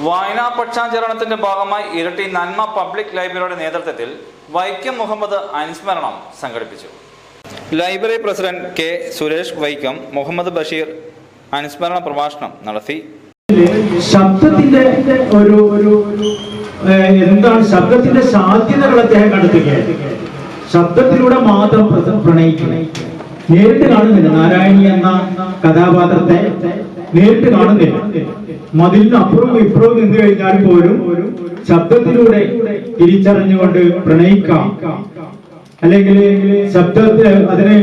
വായനാ പക്ഷാചരണത്തിന്റെ ഭാഗമായി ഇരട്ടി നന്മ പബ്ലിക് ലൈബ്രറിയുടെ നേതൃത്വത്തിൽ വൈക്കം മുഹമ്മദ് അനുസ്മരണം സംഘടിപ്പിച്ചു. Library president K Suresh Vaikom Muhammad Basheer അനുസ്മരണ പ്രഭാഷണം നടത്തി. ശബ്ദത്തിന്റെ ഒരു ഒരു എന്താണ് ശബ്ദത്തിന്റെ സാധ്യതകൾ അദ്ദേഹം കണ്ടെത്തുകയാണ്. ശബ്ദത്തിലൂടെ മാത്രം പ്ര- പ്രണയിക്കണം. നേരിട്ട് കാണുന്നില്ല. നാരായണി എന്ന കഥാപാത്രത്തെ നേരിട്ട് കാണുന്നില്ല. മതിലിന് അപ്പുറവും ഇപ്പുറവും നിന്ന് കഴിഞ്ഞാൽ പോലും ശബ്ദത്തിലൂടെ തിരിച്ചറിഞ്ഞുകൊണ്ട് പ്രണയിക്കാം അല്ലെങ്കിൽ ശബ്ദത്തെ അതിനെ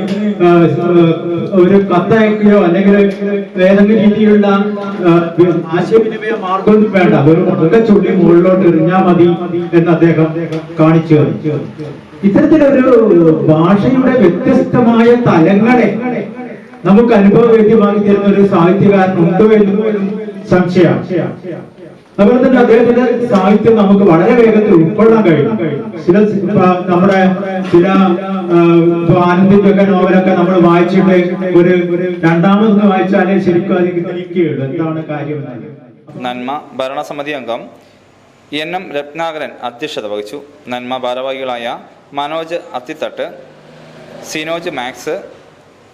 ഒരു കത്തയക്കുകയോ അല്ലെങ്കിൽ ഏതെങ്കിലും രീതിയിലുള്ള ആശയവിനിമയ മാർഗമൊന്നും വേണ്ട ഒരു മുറുകെ ചുള്ളി മുകളിലോട്ട് എറിഞ്ഞാൽ മതി എന്ന് അദ്ദേഹം കാണിച്ചു. ഇത്തരത്തിലൊരു ഭാഷയുടെ വ്യത്യസ്തമായ തലങ്ങളെ നമുക്ക് അനുഭവവേദ്യമാക്കി തരുന്ന ഒരു സാഹിത്യകാരൻ ഉണ്ടോ എന്ന് പോലും സംശയം. അതുപോലെ തന്നെ അദ്ദേഹത്തിന്റെ സാഹിത്യം നമുക്ക് വളരെ വേഗത്തിൽ ഉൾക്കൊള്ളാൻ കഴിയും. ചില നമ്മുടെ ചില ആ, ഇപ്പൊ ആനന്ദിന്റെയൊക്കെ നോവലൊക്കെ നമ്മൾ വായിച്ചിട്ട് ഒരു രണ്ടാമതൊന്ന് വായിച്ചാലേ ശരിക്കും ഗ്രഹിക്കുകയുള്ളൂ എന്താണ് കാര്യം നന്മ ഭരണസമിതി അംഗം എൻ എം രത്നാകരൻ അധ്യക്ഷത വഹിച്ചു. നന്മ ഭാരവാഹികളായ Manoj Athithattu Sinoj Max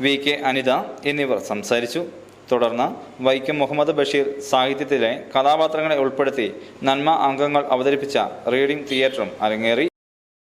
V K Anitha എന്നിവർ സംസാരിച്ചു. തുടർന്ന് വൈക്കം മുഹമ്മദ് ബഷീർ സാഹിത്യത്തിലെ കഥാപാത്രങ്ങളെ ഉൾപ്പെടുത്തി നന്മ അംഗങ്ങൾ അവതരിപ്പിച്ച റീഡിംഗ് തിയേറ്ററും അരങ്ങേറി.